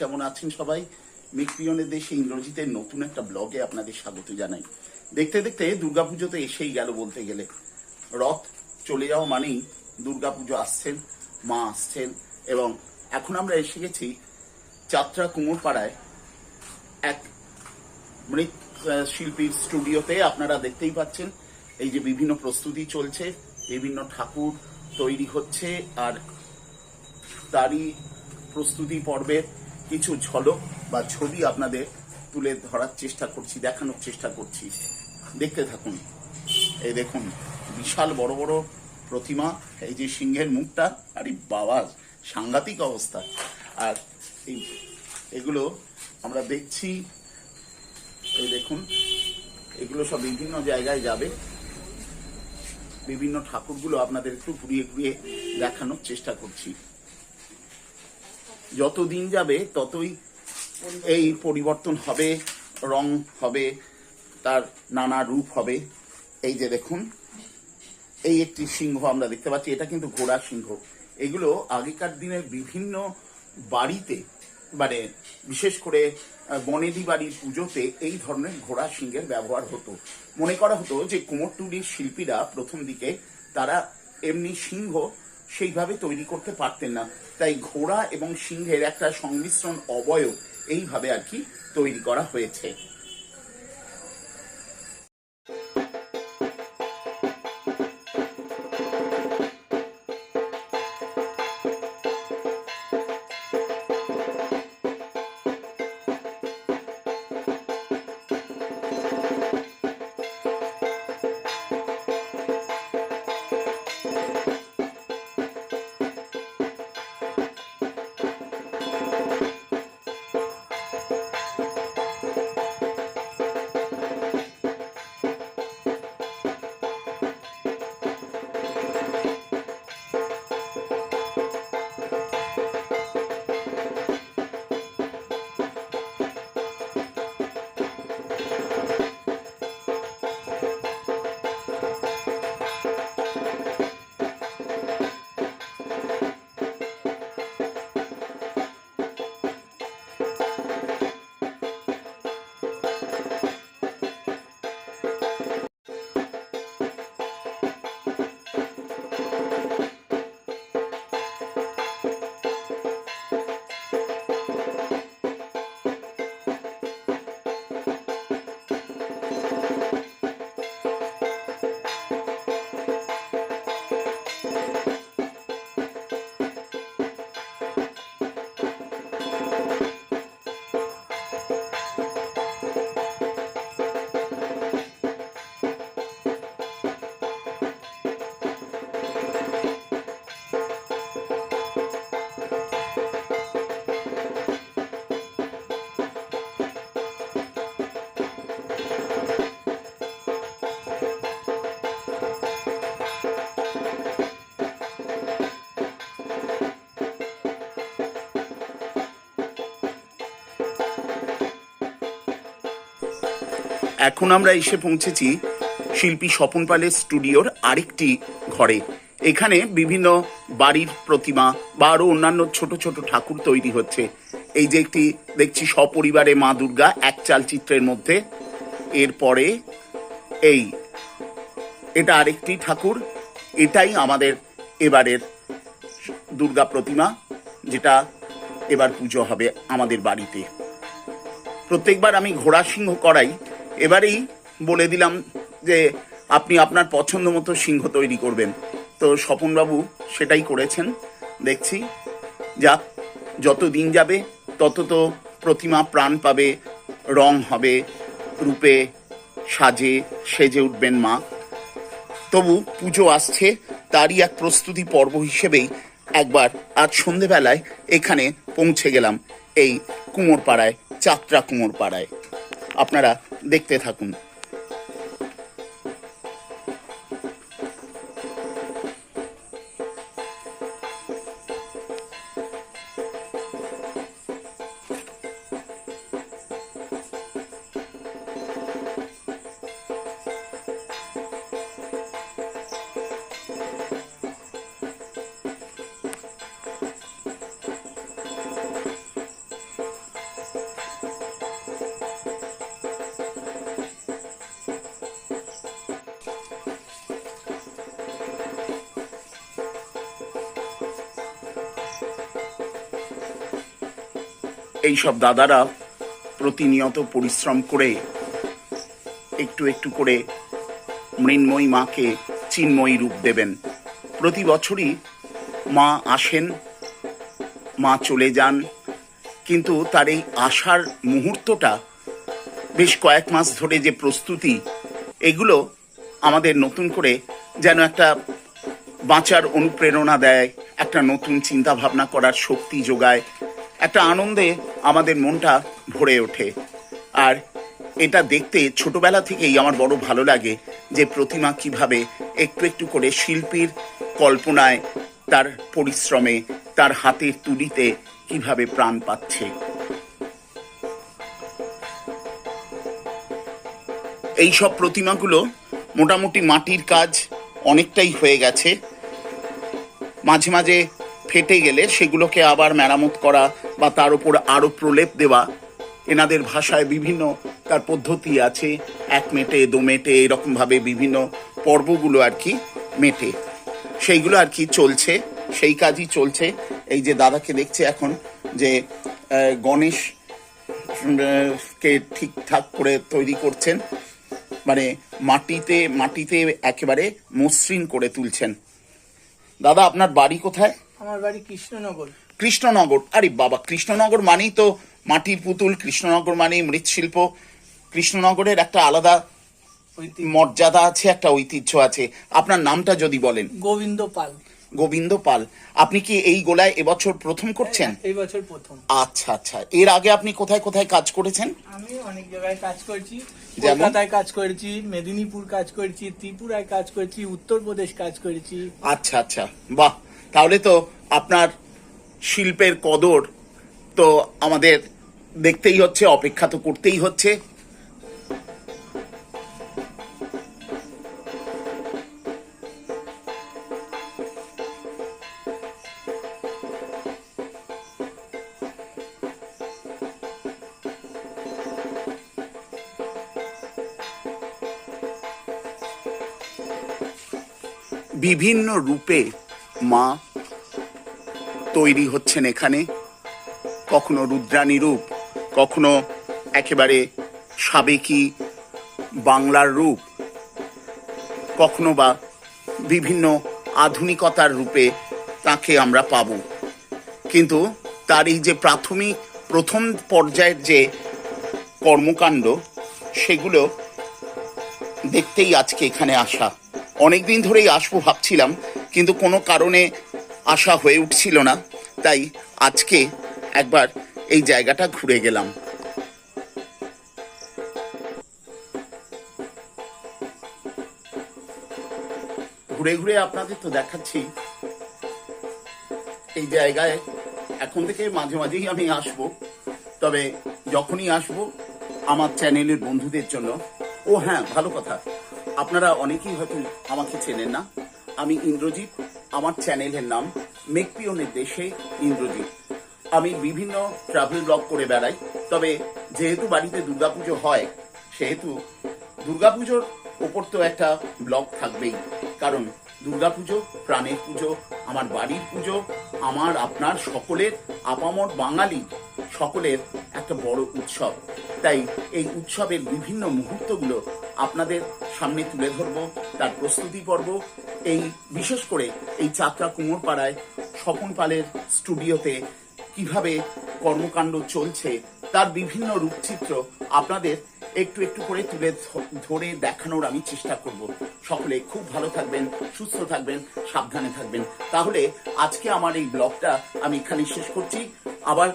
কেমন আছেন সবাই? মিক্রিয়নের দেশে ইন্দ্রজিতের নতুন একটা ব্লগে আপনাদের স্বাগত জানাই। দেখতে দেখতে দুর্গাপুজো তো এসেই গেল বলতে গেলে। রথ চলে যাওয়া মানেই দুর্গাপুজো আসছেন, মা আসছেন এবং এখন আমরা এসে গেছি যাত্রা কুমোরপাড়ায়। এক মৃৎ শিল্পীর স্টুডিওতে আপনারা দেখতেই পাচ্ছেন, এই যে বিভিন্ন প্রস্তুতি চলছে, বিভিন্ন ঠাকুর তৈরি হচ্ছে আর তারই প্রস্তুতি পর্বের কিছু ঝলক বা ছবি আপনাদের তুলে ধরার চেষ্টা করছি, দেখানোর চেষ্টা করছি। দেখতে থাকুন। এই দেখুন, বিশাল বড় বড় প্রতিমা, এই যে সিংহের মুখটা, আরে বাবা, সাংঘাতিক অবস্থা। আর এই এগুলো আমরা দেখছি, এই দেখুন, এগুলো সব বিভিন্ন জায়গায় যাবে। বিভিন্ন ঠাকুরগুলো আপনাদের একটু ঘুরিয়ে ঘুরিয়ে দেখানোর চেষ্টা করছি। যত দিন যাবে ততই এই পরিবর্তন হবে, রং হবে, তার নানা রূপ হবে। এই যে দেখুন, এই একটি সিংহ আমরা দেখতে পাচ্ছি, এটা কিন্তু ঘোড়া সিংহ। এগুলো আগেকার দিনের বিভিন্ন বাড়িতে মানে বিশেষ করে বনেদি বাড়ির পুজোতে এই ধরনের ঘোড়া সিংহের ব্যবহার হতো। মনে করা হতো যে কুমোরটুলির শিল্পীরা প্রথম দিকে তারা এমনি সিংহ সেইভাবে তৈরি করতে পারতেন না। তাই ঘোড়া এবং সিংহের একটা সংমিশ্রণ অবয়ব এইভাবে আর কি তৈরি করা হয়েছে। এখন আমরা এসে পৌঁছেছি শিল্পী স্বপন পালের স্টুডিওর আরেকটি ঘরে। এখানে বিভিন্ন বাড়ির প্রতিমা বা আরও অন্যান্য ছোট ছোট ঠাকুর তৈরি হচ্ছে। এই যে একটি দেখছি সপরিবারে মা দুর্গা এক চালচিত্রের মধ্যে। এরপরে এই, এটা আরেকটি ঠাকুর। এটাই আমাদের এবারের দুর্গা প্রতিমা, যেটা এবার পুজো হবে আমাদের বাড়িতে। প্রত্যেকবার আমি ঘোড়া সিংহ করাই এবারেই বলে দিলাম যে আপনি আপনার পছন্দ মতো সিংহ তৈরি করবেন। তো স্বপনবাবু সেটাই করেছেন। দেখছি, যাক, যত দিন যাবে, তত তো প্রতিমা প্রাণ পাবে, রং হবে, রূপে সাজে, সেজে উঠবেন মা। তবু পুজো আসছে, তারই এক প্রস্তুতি পর্ব হিসেবেই একবার আজ সন্ধেবেলায় এখানে পৌঁছে গেলাম, এই কুমোর কুমোরপাড়ায়, চাত্রা কুমোরপাড়ায়। আপনারা দেখতে থাকুন। এইসব দাদারা প্রতিনিয়ত পরিশ্রম করে একটু একটু করে মৃন্ময়ী মাকে চিন্ময়ী রূপ দেবেন। প্রতি বছরই মা আসেন, মা চলে যান, কিন্তু তার এই আসার মুহূর্তটা বেশ কয়েক মাস ধরে যে প্রস্তুতি, এগুলো আমাদের নতুন করে যেন একটা বাঁচার অনুপ্রেরণা দেয়, একটা নতুন চিন্তা ভাবনা করার শক্তি যোগায়। একটা আনন্দে আমাদের মনটা ভরে ওঠে। আর এটা দেখতে ছোটবেলা থেকেই আমার বড় ভালো লাগে যে প্রতিমা কীভাবে একটু একটু করে শিল্পীর কল্পনায়, তার পরিশ্রমে, তার হাতের তুলিতে কীভাবে প্রাণ পাচ্ছে। এই সব প্রতিমাগুলো মোটামুটি মাটির কাজ অনেকটাই হয়ে গেছে। মাঝে মাঝে ফেটে গেলে সেগুলোকে আবার মেরামত করা বা তার উপর আরও প্রলেপ দেওয়া। এনাদের ভাষায় বিভিন্ন তার পদ্ধতি আছে, এক মেটে, দু মেটে, এরকমভাবে বিভিন্ন পর্বগুলো আর কি মেটে। সেইগুলো আর কি চলছে, সেই কাজই চলছে। এই যে দাদাকে দেখছে এখন যে গণেশ কে ঠিকঠাক করে তৈরি করছেন মানে মাটিতে মাটিতে একেবারে মসৃণ করে তুলছেন। দাদা, আপনার বাড়ি কোথায়? আমার বাড়ি কৃষ্ণনগর। কৃষ্ণনগর আরে বাবা কৃষ্ণনগর মানেই তো মাটির পুতুল কৃষ্ণনগর মানেই মৃৎশিল্প। কৃষ্ণনগরের একটা আলাদা মর্যাদা আছে একটা ঐতিহ্য আছে। আপনার নামটা যদি বলেন। গোবিন্দ পাল। গোবিন্দ পাল। আপনি কি এই গোলায় এবছর প্রথম করছেন? এই বছর প্রথম। আচ্ছা আচ্ছা। এর আগে আপনি কোথায় কোথায় কাজ করেছেন? আমি অনেক জায়গায় কাজ করছি? কলকাতায় কাজ করেছি মেদিনীপুর কাজ করেছি ত্রিপুরায় কাজ করেছি উত্তরপ্রদেশ কাজ করেছি। আচ্ছা আচ্ছা। বাহ তাহলে তো আপনার শিল্পের কদর তো আমাদের দেখতেই হচ্ছে, অপেক্ষা তো করতেই হচ্ছে। বিভিন্ন রূপে মা, তৈরি হচ্ছেন এখানে। কখনো রুদ্রাণী রূপ, কখনো একেবারে সাবেকি বাংলার রূপ, কখনো বা বিভিন্ন আধুনিকতার রূপে তাকে আমরা পাব। কিন্তু তার এই যে প্রাথমিক প্রথম পর্যায়ের যে কর্মকাণ্ড, সেগুলো দেখতেই আজকে এখানে আসা। অনেকদিন ধরেই আসব ভাবছিলাম কিন্তু কোনো কারণে আসা হয়ে উঠছিল না। তাই আজকে একবার এই জায়গাটা ঘুরে গেলাম। ঘুরে ঘুরে আপনাদের তো দেখাচ্ছি। এই জায়গায় এখন থেকে মাঝে মাঝেই আমি আসব। তবে যখনই আসব, আমার চ্যানেলের বন্ধুদের জন্য। ও হ্যাঁ ভালো কথা। আপনারা অনেকেই হয়তো আমাকে চেনেন না। আমি ইন্দ্রজিৎ, আমার চ্যানেলের নাম মেকপিয়নের দেশে ইন্দ্রজিৎ। আমি বিভিন্ন ট্রাভেল ব্লগ করে বেড়াই, তবে যেহেতু বাড়িতে দুর্গাপুজো হয়, সেহেতু দুর্গাপুজোর ওপর তো একটা ব্লগ থাকবেই। কারণ দুর্গাপুজো, প্রাণের পুজো, আমার বাড়ির পুজো, আমার, আপনার সকলের, আপামর বাঙালি সকলের একটা বড় উৎসব। তাই এই উৎসবের বিভিন্ন মুহূর্তগুলো আপনাদের সামনে তুলে ধরবো, তার প্রস্তুতি পর্ব। এই বিশেষ করে এই চাত্রা কুমোরপাড়ায় স্বপন পালের স্টুডিওতে কীভাবে কর্মকাণ্ড চলছে, তার বিভিন্ন রূপচিত্র আপনাদের একটু একটু করে তুলে ধরে দেখানোর আমি চেষ্টা করব। সকলে খুব ভালো থাকবেন, সুস্থ থাকবেন, সাবধানে থাকবেন। তাহলে আজকে আমার এই ব্লগটা আমি এখানে শেষ করছি। আবার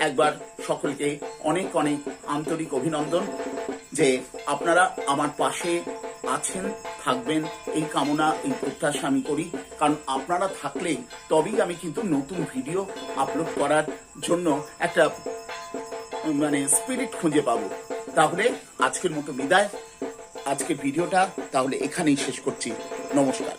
একবার সকলকে অনেক অনেক আন্তরিক অভিনন্দন। যে আপনারা আমার পাশে আছেন, থাকবেন, এই কামনা, এই প্রত্যাশা আমি করি। কারণ আপনারা থাকলেই তবেই আমি কিন্তু নতুন ভিডিও আপলোড করার জন্য একটা মানে স্পিরিট খুঁজে পাবো। তাহলে আজকের মতো বিদায়। আজকের ভিডিওটা তাহলে এখানেই শেষ করছি। নমস্কার।